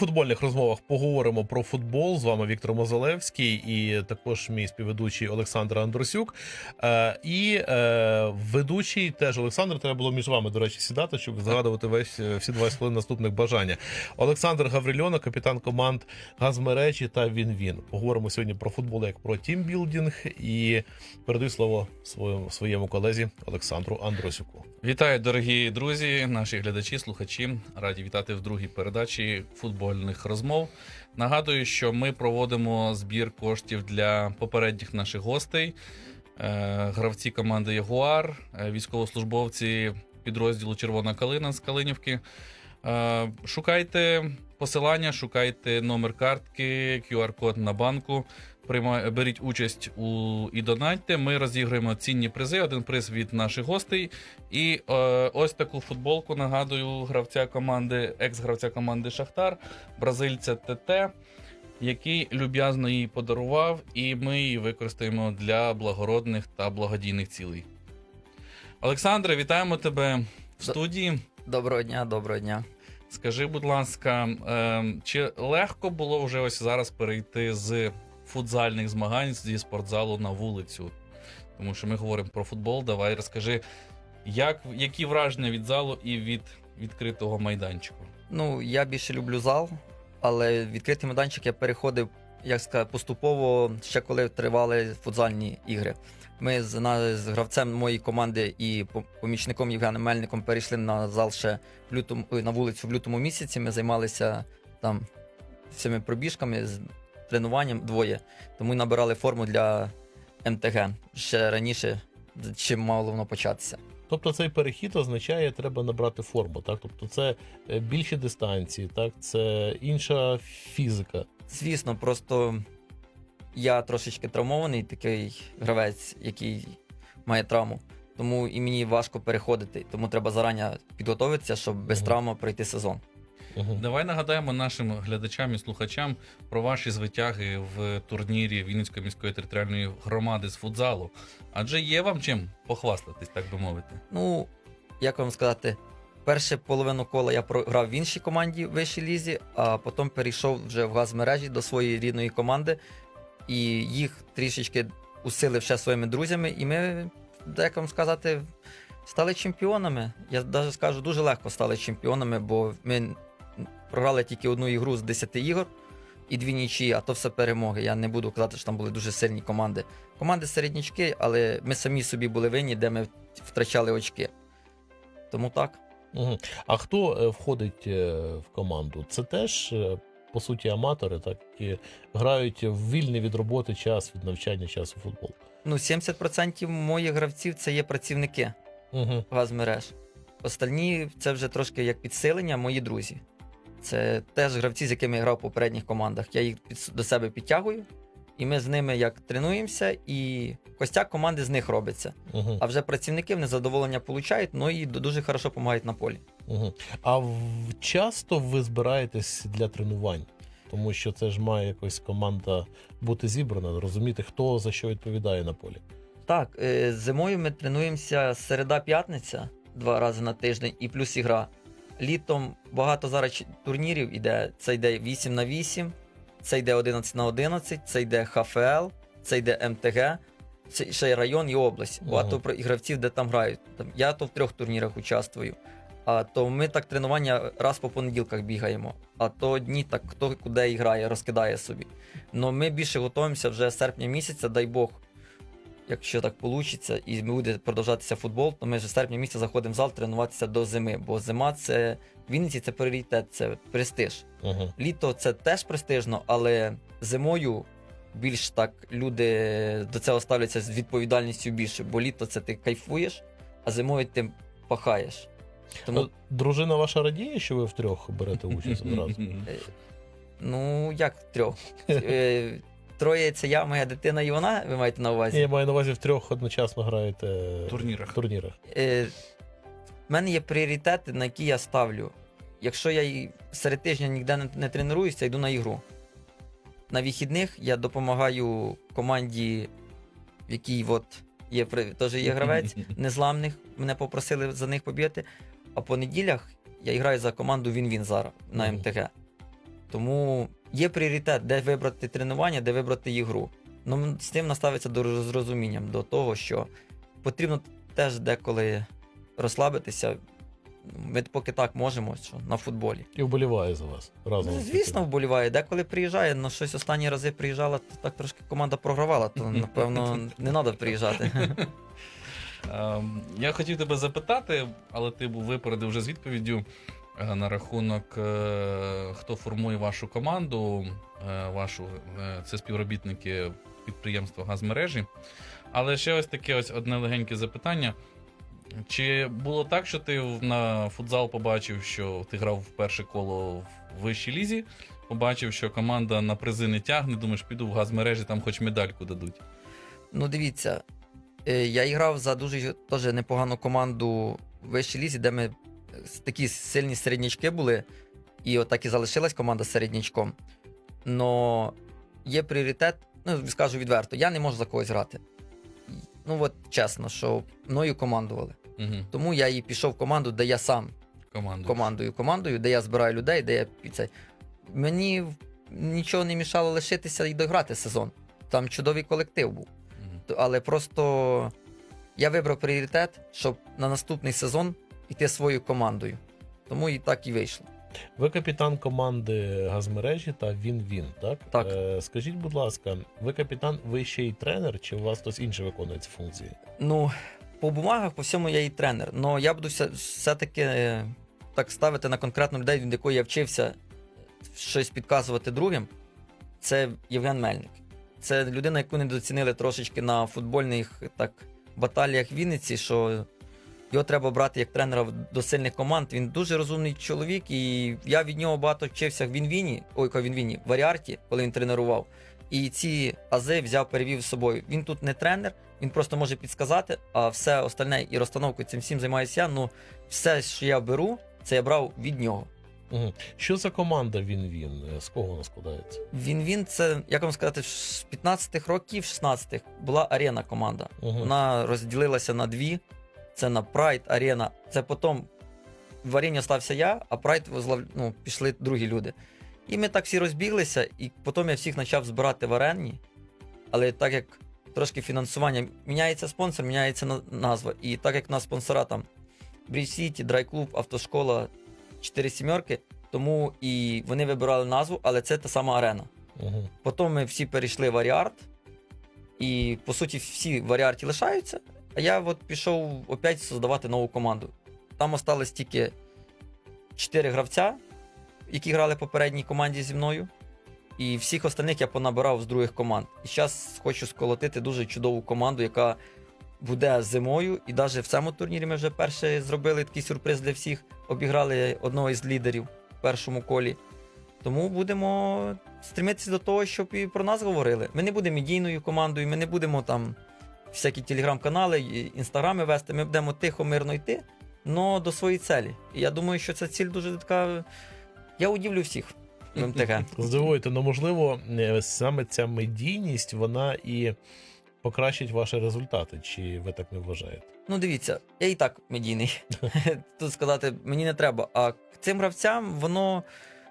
футбольних розмовах поговоримо про футбол. З вами Віктор Мозолевський і також мій співведучий Олександр Андросюк. Е, і е, ведучий теж Олександр. Треба було між вами, до речі, сідати, щоб згадувати весь е, всі 20 хвилин наступних бажання. Олександр Гаврильона, капітан команд Газмережі та Він-Він. Поговоримо сьогодні про футбол як про тімбілдинг. І передаю слово своєму своєму колезі Олександру Андросюку. Вітаю, дорогі друзі, наші глядачі, слухачі. Раді вітати в другій передачі футбольних розмов. Нагадую, що ми проводимо збір коштів для попередніх наших гостей, Е, гравці команди Ягуар, е, військовослужбовці підрозділу Червона Калина з Калинівки. Е, Шукайте посилання, шукайте номер картки, QR-код на банку. Приймай, беріть участь у і донатьте. Ми розіграємо цінні призи. Один приз від наших гостей. І е, ось таку футболку нагадую гравця команди, екс-гравця команди Шахтар, бразильця ТТ, який люб'язно її подарував, і ми її використаємо для благородних та благодійних цілей. Олександре, вітаємо тебе в студії. Доброго дня, доброго дня. Скажи, будь ласка, е, чи легко було вже ось зараз перейти з футзальних змагань зі спортзалу на вулицю? Тому що ми говоримо про футбол. Давай розкажи, як, які враження від залу і від відкритого майданчику? Ну, я більше люблю зал, але відкритий майданчик я переходив, як сказати, поступово ще коли тривали футзальні ігри. Ми з, з гравцем моєї команди і по- помічником Євгеном Мельником перейшли на зал ще в лютому, на вулицю в лютому місяці. Ми займалися там цими пробіжками, тренуванням двоє. Тому й набирали форму для МТГ ще раніше, чим мало воно початися. Тобто цей перехід означає, треба набрати форму. Так, тобто це е, більші дистанції, так, це інша фізика. Звісно, просто я трошечки травмований, такий гравець, який має травму. Тому і мені важко переходити. Тому треба зарані підготуватися, щоб без Мгм. травми пройти сезон. Угу. Давай нагадаємо нашим глядачам і слухачам про ваші звитяги в турнірі Вінницької міської територіальної громади з футзалу. Адже є вам чим похвастатись, так би мовити. Ну, як вам сказати, першу половину кола я програв в іншій команді в вищій лізі, а потім перейшов вже в газмережі до своєї рідної команди, і їх трішечки усилив ще своїми друзями, і ми, як вам сказати, стали чемпіонами. Я навіть скажу, дуже легко стали чемпіонами, бо ми програли тільки одну ігру з 10 ігор. І дві нічі, а то все перемоги. Я не буду казати, що там були дуже сильні команди. Команди середнячки, але ми самі собі були винні, де ми втрачали очки. Тому так. Угу. А хто е, входить е, в команду? Це теж, е, по суті, аматори, так, які грають в вільний від роботи час, від навчання час у футбол. Ну, 70% моїх гравців це є працівники Угу. газмереж. Остальні це вже трошки як підсилення, мої друзі. Це теж гравці, з якими я грав в попередніх командах. Я їх під- до себе підтягую, і ми з ними як тренуємося, і костяк команди з них робиться. Угу. А вже працівники вони задоволення получають, ну і дуже хорошо допомагають на полі. Угу. А в... часто ви збираєтесь для тренувань? Тому що це ж має якось команда бути зібрана, розуміти, хто за що відповідає на полі. Так, е, зимою ми тренуємося середа-п'ятниця два рази на тиждень і плюс ігра. Літом багато зараз турнірів іде. Це йде 8 на 8, це йде 11 на 11, це йде ХФЛ, це йде МТГ, це ще й район і область. Багато про- гравців, де там грають. Там, я то в трьох турнірах участвую. А то ми так тренування раз по понеділках бігаємо. А то дні так хто куди і грає, розкидає собі. Но ми більше готуємося вже з серпня місяця, дай Бог, якщо так вийде, і буде продовжатися футбол, то ми вже з серпня місяця заходимо в зал тренуватися до зими. Бо зима це в Вінниці це пріоритет, це престиж. Угу. Літо це теж престижно, але зимою більш так люди до цього ставляться з відповідальністю більше, бо літо це ти кайфуєш, а зимою ти пахаєш. Тому, Дружина ваша радіє, що ви втрьох берете участь одразу? е, ну як трьох? Троє це я, моя дитина і вона, ви маєте на увазі? Я маю на увазі втрьох одночасно граєте в турнірах. Е, в мене є пріоритети, на які я ставлю. Якщо я серед тижня ніде не, не тренуюся, йду на ігру. На вихідних я допомагаю команді, в якій от є, теж є гравець незламних. Мене попросили за них побігати. А по неділях я граю за команду Він-Він зараз на МТГ. Тому є пріоритет, де вибрати тренування, де вибрати ігру. Ну, з тим наставиться до з розумінням до того, що потрібно теж деколи розслабитися. Ми поки так можемо, що на футболі. І вболіває за вас разом. Ну, звісно, вболіває. Деколи приїжджає, але щось останні рази приїжджала, то так трошки команда програвала, то напевно не треба приїжджати. Ем, Я хотів тебе запитати, але ти був випередив вже з відповіддю на рахунок, е, хто формує вашу команду, е, вашу е, це співробітники підприємства газмережі. Але ще ось таке ось одне легеньке запитання. Чи було так, що ти на футзал побачив, що ти грав в перше коло в вищій лізі, побачив, що команда на призи не тягне, думаєш, піду в газмережі, там хоч медальку дадуть. Ну, дивіться, е, я грав за дуже теж непогану команду в вищій лізі, де ми е, такі сильні середнячки були, і отак і залишилась команда середнячком. Но є пріоритет, ну, скажу відверто, я не можу за когось грати. Ну, от чесно, що мною командували. Угу. Тому я і пішов в команду, де я сам Команду. командою командою, де я збираю людей, де я цей. Мені нічого не мішало лишитися і дограти сезон. Там чудовий колектив був. Т- Але просто я вибрав пріоритет, щоб на наступний сезон йти своєю командою. Тому і так і вийшло. Ви капітан команди газмережі та він-він, так? Так. Е, скажіть, будь ласка, ви капітан, ви ще й тренер, чи у вас хтось інший виконує ці функції? Ну, по бумагах, по всьому я і тренер. але я буду все, все-таки е, так ставити на конкретну людей, від якої я вчився щось підказувати другим. Це Євген Мельник. Це людина, яку недоцінили трошечки на футбольних так, баталіях Вінниці, що його треба брати як тренера до сильних команд. Він дуже розумний чоловік, і я від нього багато вчився в Вінвіні, ой, ка Вінвіні, в Варіарті, коли він тренував. І ці ази взяв, перевів з собою. Він тут не тренер, він просто може підсказати, а все остальне і розстановкою цим всім займаюся я. Ну, все, що я беру, це я брав від нього. Угу. Що за команда він-він? Е, З кого вона складається? Він він це, як вам сказати, з 15-х років, 16-х була арена команда. Угу. Вона розділилася на дві. Це на Прайд Арена. Це потім в арені остався я, а возглав... ну, пішли другі люди. І ми так всі розбіглися, і потім я всіх почав збирати в арені. Але так як трошки фінансування міняється спонсор, міняється назва. І так як на спонсора там Брідж Сіті, Драйклуб, автошкола, 4 сімерки, тому і вони вибирали назву, але це та сама арена. Угу. Потім ми всі перейшли в Варіарт, і по суті всі в Варіарті лишаються. А я от пішов опять создавати нову команду. Там осталось тільки 4 гравця, які грали в попередній команді зі мною. І всіх остальних я понабирав з других команд. І зараз хочу сколотити дуже чудову команду, яка буде зимою. І навіть в цьому турнірі ми вже перше зробили такий сюрприз для всіх. Обіграли одного із лідерів в першому колі. Тому будемо стремитися до того, щоб і про нас говорили. Ми не будемо медійною командою, ми не будемо там всякі телеграм-канали, інстаграми вести. Ми будемо тихо, мирно йти, але до своєї цілі. І я думаю, що ця ціль дуже така. Я удивлю всіх в МТГ. Здивуєте, ну можливо, е, саме ця медійність вона і покращить ваші результати, чи ви так не вважаєте? Ну, дивіться, я і так медійний. Тут сказати мені не треба. А цим гравцям воно.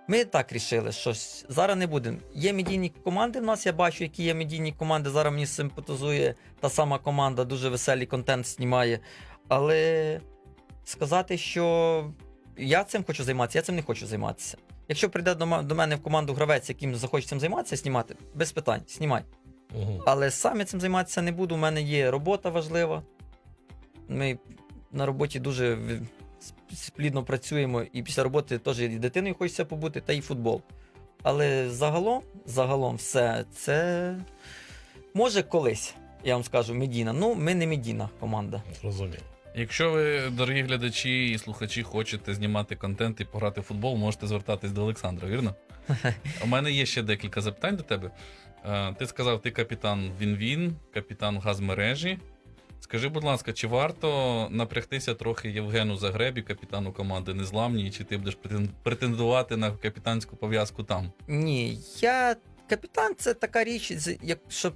Ми так рішили, що зараз не будемо. Є медійні команди в нас, я бачу, які є медійні команди. Зараз мені симпатизує та сама команда, дуже веселий контент знімає. Але сказати, що я цим хочу займатися, я цим не хочу займатися. Якщо прийде до мене в команду гравець, яким захоче цим займатися, знімати, без питань, знімай. Угу. Але сам я цим займатися не буду. У мене є робота важлива. Ми на роботі дуже в- плідно працюємо, і після роботи теж і дитиною хочеться побути, та й футбол. Але загалом, загалом, все це може колись, я вам скажу, медійна. Ну, ми не медійна команда. Зрозуміло. Якщо ви, дорогі глядачі і слухачі, хочете знімати контент і пограти в футбол, можете звертатись до Олександра, вірно? У мене є ще декілька запитань до тебе. Е, Ти сказав, ти капітан Він-Він, капітан газмережі. Скажи, будь ласка, чи варто напрягтися трохи Євгену Загребі, капітану команди Незламні, чи ти будеш претендувати на капітанську пов'язку там? Ні, я капітан це така річ, як що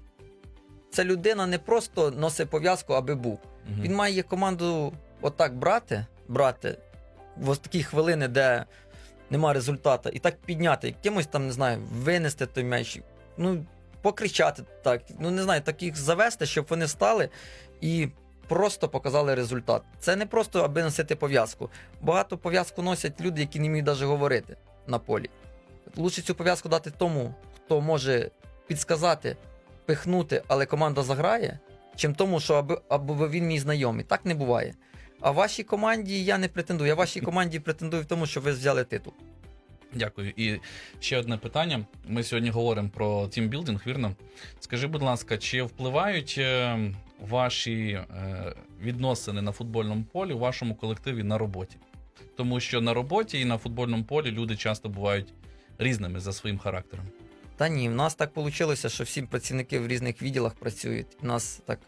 ця людина не просто носить пов'язку, аби був. Мгм. Він має команду отак брати, брати в такі хвилини, де нема результату, і так підняти, якимось там, не знаю, винести той м'яч, ну, покричати так, ну не знаю, так їх завести, щоб вони стали і просто показали результат. Це не просто аби носити пов'язку. Багато пов'язку носять люди, які не вміють навіть говорити на полі. Лучше цю пов'язку дати тому, хто може підсказати, пихнути, але команда заграє, чим тому, що аби, або він мій знайомий. Так не буває. А вашій команді я не претендую. Я вашій команді претендую в тому, що ви взяли титул. Дякую. І ще одне питання. Ми сьогодні говоримо про тімбілдинг, вірно? Скажи, будь ласка, чи впливають е, ваші е, відносини на футбольному полі у вашому колективі на роботі? Тому що на роботі і на футбольному полі люди часто бувають різними за своїм характером. Та ні, в нас так вийшло, що всі працівники в різних відділах працюють. У нас так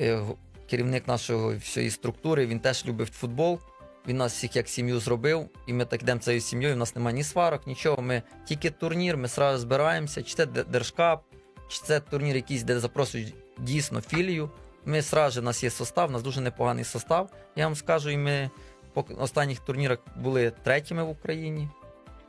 е, керівник нашої всієї структури, він теж любить футбол. Він нас всіх як сім'ю зробив, і ми так йдемо цією сім'єю. У нас немає ні сварок, нічого. Ми тільки турнір, ми сразу збираємося, чи це де- держкап, чи це турнір якийсь, де запрошують дійсно філію. Ми сразу, у нас є состав, у нас дуже непоганий состав. Я вам скажу, і ми по останніх турнірах були третіми в Україні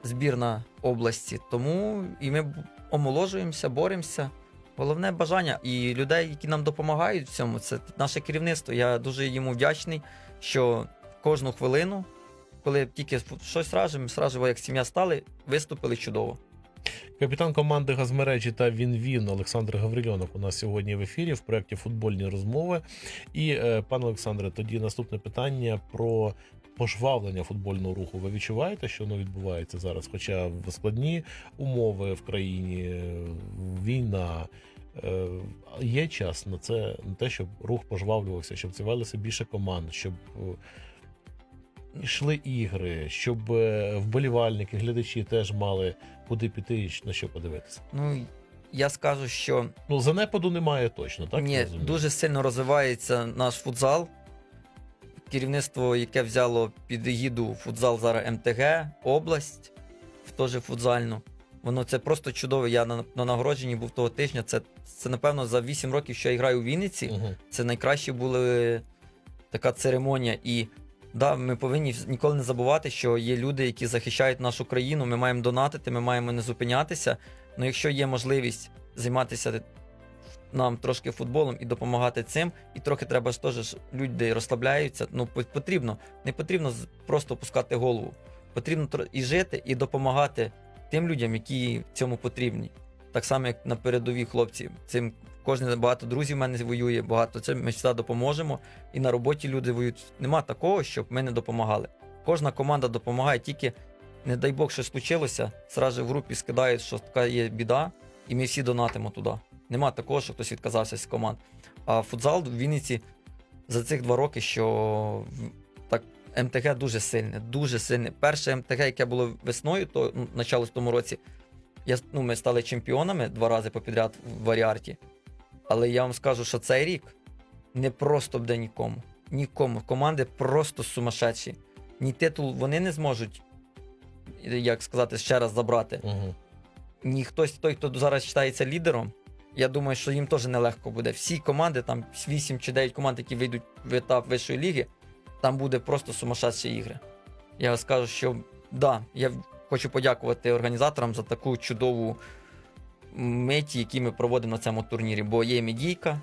збірна області. Тому і ми омоложуємося, боремося. Головне бажання і людей, які нам допомагають в цьому, це наше керівництво. Я дуже йому вдячний, що кожну хвилину, коли тільки щось ражимо, сразу, як сім'я стали, виступили чудово. Капітан команди газмережі та Він-Він Олександр Гаврильонок у нас сьогодні в ефірі в проєкті Футбольні розмови. І, е, пане Олександре, тоді наступне питання про пожвавлення футбольного руху. Ви відчуваєте, що воно відбувається зараз? Хоча в складні умови в країні, е, війна. е, Є час на це, на те, щоб рух пожвавлювався, щоб цивалося більше команд, щоб йшли ігри, щоб вболівальники, глядачі теж мали куди піти і на що подивитися. Ну, я скажу, що Ну, занепаду немає точно, так? Ні, дуже сильно розвивається наш футзал. Керівництво, яке взяло під егіду футзал зараз МТГ, область, в теж футзальну. Воно це просто чудово. Я на, на нагородженні був того тижня. Це, це, напевно, за 8 років, що я граю у Вінниці. Мгм. Це найкраще була така церемонія. І да, ми повинні ніколи не забувати, що є люди, які захищають нашу країну. Ми маємо донатити, ми маємо не зупинятися. Ну, якщо є можливість займатися нам трошки футболом і допомагати цим, і трохи треба ж теж люди розслабляються. Ну, потрібно, не потрібно просто опускати голову. Потрібно і жити, і допомагати тим людям, які цьому потрібні. Так само, як на передовій хлопці. Цим кожен багато друзів в мене воює, багато це ми завжди допоможемо. І на роботі люди воюють. Нема такого, щоб ми не допомагали. Кожна команда допомагає, тільки не дай Бог, щось случилося, зразу в групі скидають, що така є біда, і ми всі донатимо туди. Нема такого, що хтось відказався з команд. А футзал в Вінниці за цих два роки, що так МТГ дуже сильне, дуже сильне. Перше МТГ, яке було весною, то ну, начало в тому році, я, ну, ми стали чемпіонами два рази попідряд в варіарті. Але я вам скажу, що цей рік не просто буде нікому. Нікому. Команди просто сумасшедші. Ні титул вони не зможуть, як сказати, ще раз забрати Мгм. ні хтось той, хто зараз вважається лідером. Я думаю, що їм теж нелегко буде. Всі команди, там 8 чи 9 команд, які вийдуть в етап вищої ліги, там буде просто сумасшедші ігри. Я скажу, що да, я хочу подякувати організаторам за таку чудову мить, які ми проводимо на цьому турнірі. Бо є медійка,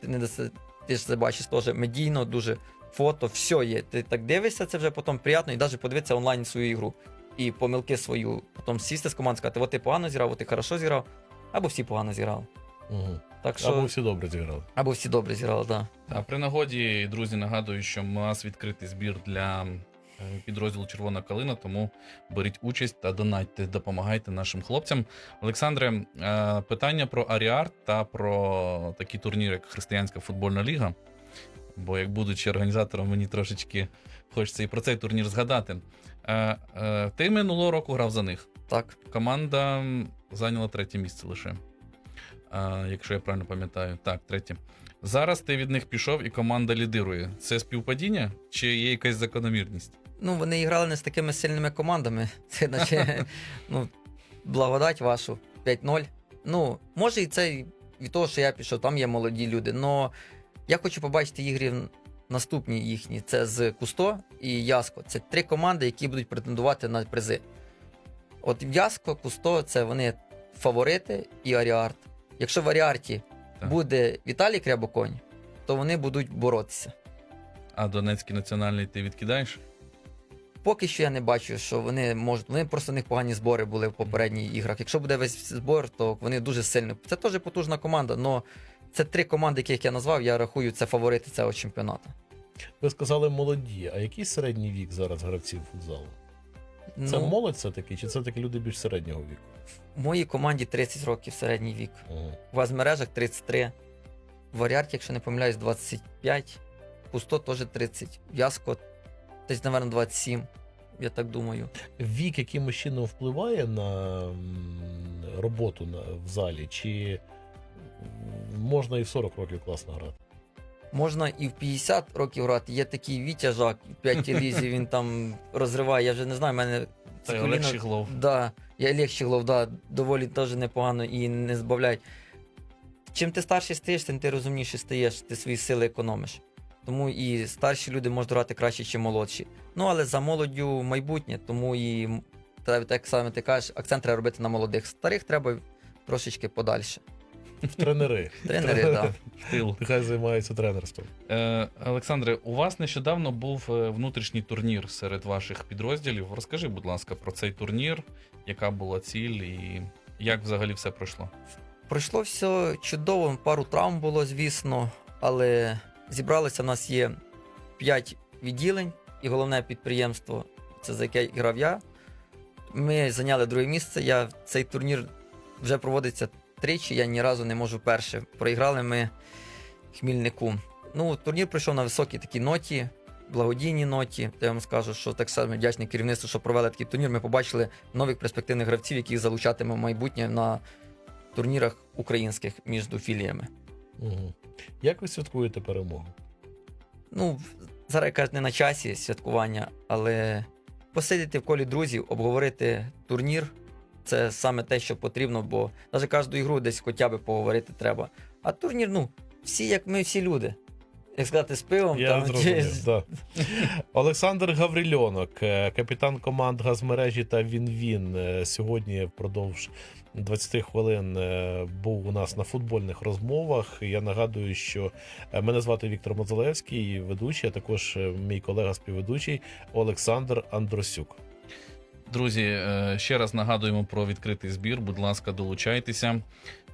ти, не даси- ти ж це бачиш теж медійно, дуже фото, все є. Ти так дивишся, це вже потім приємно і навіть подивитися онлайн свою ігру і помилки свою, потім сісти з команд сказати, от ти погано зіграв, от ти хорошо зіграв, або всі погано зіграли. Мгм. Так що, Або всі добре зіграли. Або всі добре зіграли, так. А при нагоді, друзі, нагадую, що у нас відкритий збір для е, підрозділу Червона калина, тому беріть участь та донатьте, допомагайте нашим хлопцям. Олександре, е, питання про Аріар та про такі турніри, як Християнська футбольна ліга. Бо як будучи організатором, мені трошечки хочеться і про цей турнір згадати. Е, Ти минулого року грав за них. Так, Команда зайняла третє місце лише. Якщо я правильно пам'ятаю. Так, третє. Зараз ти від них пішов і команда лідирує. Це співпадіння чи є якась закономірність? Ну вони і грали не з такими сильними командами. Це наче ну, благодать вашу 5-0. Ну, може, і це від того, що я пішов, там є молоді люди. але я хочу побачити ігри наступні їхні це з Кусто і Яско. Це три команди, які будуть претендувати на призи. От Яско, Кусто це вони фаворити і Аріарт. Якщо в Аріарті Так. буде Віталій Крябоконь, то вони будуть боротися. А Донецький національний ти відкидаєш? Поки що я не бачу, що вони можуть. Вони просто у них погані збори були в попередніх іграх. Якщо буде весь збор, то вони дуже сильні. Це теж потужна команда, але це три команди, яких я назвав, я рахую, це фаворити цього чемпіонату. Ви сказали молоді. А який середній вік зараз гравців футзалу? Це ну, молодь все таки, чи це таки люди більш середнього віку? в моїй команді 30 років середній вік. Ого. У вас в мережах 33. В Варіарті, якщо не помиляюсь, 25. Пусто теж 30. В'язко десь, напевно, 27. Я так думаю. Вік якимось чином впливає на роботу в залі, чи можна і в 40 років класно грати? Можна і в 50 років грати. Є такий Вітя Жак, в п'ятій лізі він там розриває. Я вже не знаю, в мене Це це Олег коліно- Щеглов. Да, я Олег Щеглов, да, доволі теж непогано і не збавляють. Чим ти старший стаєш, тим ти розумніше стаєш, ти свої сили економиш. Тому і старші люди можуть грати краще, ніж молодші. Ну, але за молоддю майбутнє, тому і так само ти кажеш, акцент треба робити на молодих. Старих треба трошечки подальше. В тренери. Тренери, так. Тил. Нехай займаються тренерством. Е, Олександре, у вас нещодавно був е, внутрішній турнір серед ваших підрозділів. Розкажи, будь ласка, про цей турнір, яка була ціль і як взагалі все пройшло. Пройшло все чудово, пару травм було, звісно, але зібралося в нас є 5 відділень, і головне підприємство, це за яке грав я. Ми зайняли друге місце. Я цей турнір вже проводиться тричі, я ні разу не можу перше. Проіграли ми Хмільнику. Ну, турнір пройшов на високій такій ноті, благодійній ноті. Я вам скажу, що так само вдячний керівництву, що провели такий турнір. Ми побачили нових перспективних гравців, яких залучатиме в майбутнє на турнірах українських між філіями. Угу. Як ви святкуєте перемогу? Ну, зараз кажуть, не на часі святкування, але посидіти в колі друзів, обговорити турнір це саме те, що потрібно, бо навіть кожну ігру десь хоча б поговорити треба. А турнір, ну, всі, як ми, всі люди. Як сказати, з пивом Я там, зрозумів, чи- да. Олександр Гаврильонок, е, капітан команд газмережі та Він-Він. е, Сьогодні впродовж 20 хвилин е, був у нас на футбольних розмовах. Я нагадую, що е, мене звати Віктор Мозалевський, ведучий, а також е, мій колега співведучий Олександр Андросюк. Друзі, ще раз нагадуємо про відкритий збір. Будь ласка, долучайтеся.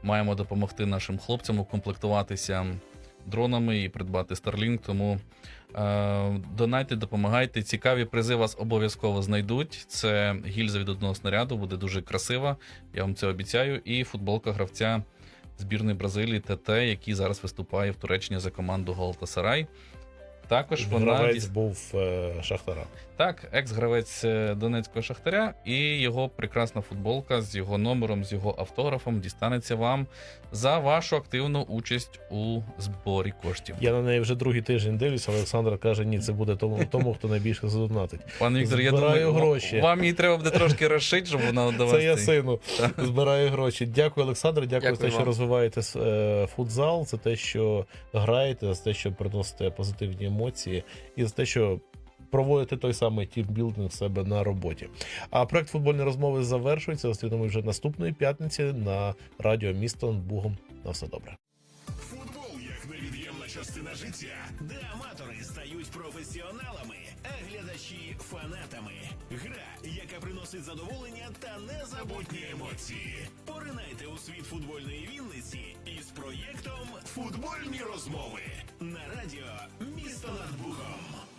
Маємо допомогти нашим хлопцям укомплектуватися дронами і придбати Starlink. Тому донайте, допомагайте. Цікаві призи вас обов'язково знайдуть. Це гільза від одного снаряду, буде дуже красива. Я вам це обіцяю. І футболка гравця збірної Бразилії ТТ, який зараз виступає в Туреччині за команду Галатасарай. Також вона Гравець діс- був е, Шахтара. так, екс-гравець е, Донецького Шахтаря, і його прекрасна футболка з його номером, з його автографом дістанеться вам за вашу активну участь у зборі коштів. Я на неї вже другий тиждень дивлюся. Олександр каже: ні, це буде тому, тому хто найбільше задонатить. Пане Віктор, я думаю, гроші. вам її треба буде трошки розшити, щоб вона до вас. Це я сину збираю гроші. Дякую, Олександр. Дякую, Дякую за те, що розвиваєте е, футзал, за те, що граєте, за те, що приносите позитивні емоції, і за те, що проводите той самий тімбілдинг себе на роботі. А проект футбольні розмови завершується. Зустрінемось вже наступної п'ятниці на радіо місто Бугом. На все добре. Футбол як невід'ємна частина життя, де аматори стають професіоналами, а глядачі фанатами. Гра, яка приносить задоволення та незабутні емоції. Поринайте у світ футбольної Вінниці із проєктом Футбольні розмови на радіо місто над Бухом.